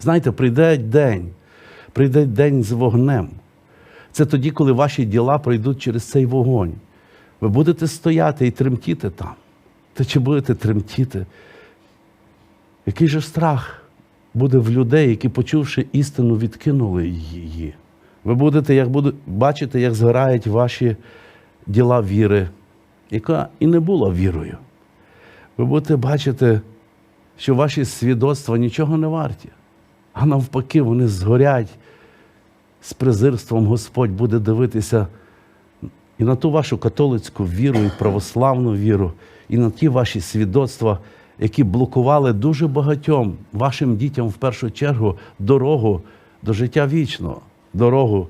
Знаєте, прийде день, прийде день з вогнем. Це тоді, коли ваші діла пройдуть через цей вогонь. Ви будете стояти і тремтіти там. Та чи будете тремтіти? Який же страх буде в людей, які, почувши істину, відкинули її? Ви будете як буде, бачити, як згорають ваші діла віри, яка і не була вірою. Ви будете бачити, що ваші свідоцтва нічого не варті, а навпаки, вони згорять з презирством Господь буде дивитися і на ту вашу католицьку віру, і православну віру, і на ті ваші свідоцтва, які блокували дуже багатьом вашим дітям в першу чергу дорогу до життя вічного, дорогу,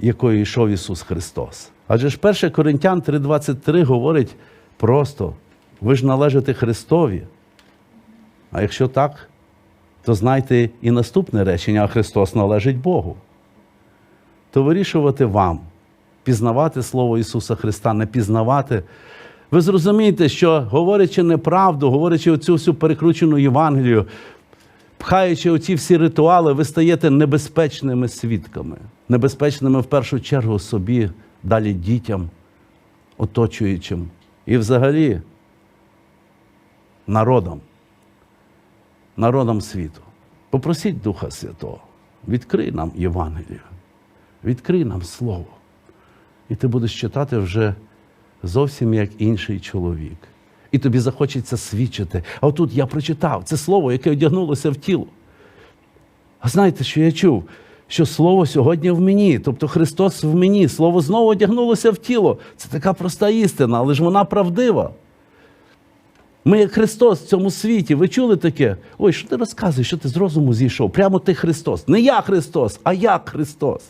якою йшов Ісус Христос. Адже ж 1 Коринтян 3,23 говорить просто: ви ж належите Христові. А якщо так, то знайте і наступне речення, а Христос належить Богу то вирішувати вам, пізнавати Слово Ісуса Христа, не пізнавати. Ви зрозумієте, що говорячи неправду, говорячи оцю всю перекручену Євангелію, пхаючи оці всі ритуали, ви стаєте небезпечними свідками, небезпечними в першу чергу собі, далі дітям, оточуючим і взагалі народом, народом світу. Попросіть Духа Святого, відкрий нам Євангелію. Відкрий нам слово. І ти будеш читати вже зовсім як інший чоловік. І тобі захочеться свідчити. А отут я прочитав це слово, яке одягнулося в тіло. А знаєте, що я чув? Що слово сьогодні в мені, тобто Христос в мені, слово знову одягнулося в тіло. Це така проста істина, але ж вона правдива. Ми як Христос в цьому світі. Ви чули таке? Ой, що ти розказуєш, що ти з розуму зійшов? Прямо ти Христос. Не я Христос, а як Христос.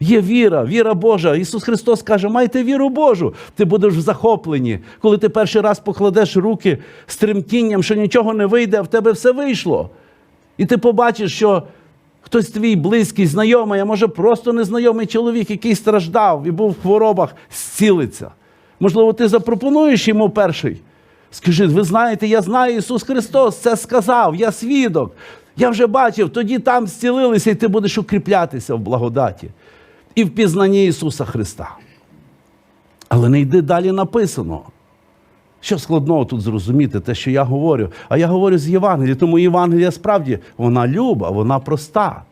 Є віра, віра Божа. Ісус Христос каже, майте віру Божу. Ти будеш в захопленні. Коли ти перший раз покладеш руки з тремтінням, що нічого не вийде, а в тебе все вийшло. І ти побачиш, що хтось твій близький, знайомий, а може просто незнайомий чоловік, який страждав і був в хворобах, зцілиться. Можливо, ти запропонуєш йому перший. Скажи, ви знаєте, я знаю, Ісус Христос це сказав, я свідок. Я вже бачив, тоді там зцілилися, і ти будеш укріплятися в благодаті і в пізнанні Ісуса Христа. Але не йди далі написано. Що складного тут зрозуміти, те, що я говорю? А я говорю з Євангелія, тому Євангелія справді вона люба, вона проста.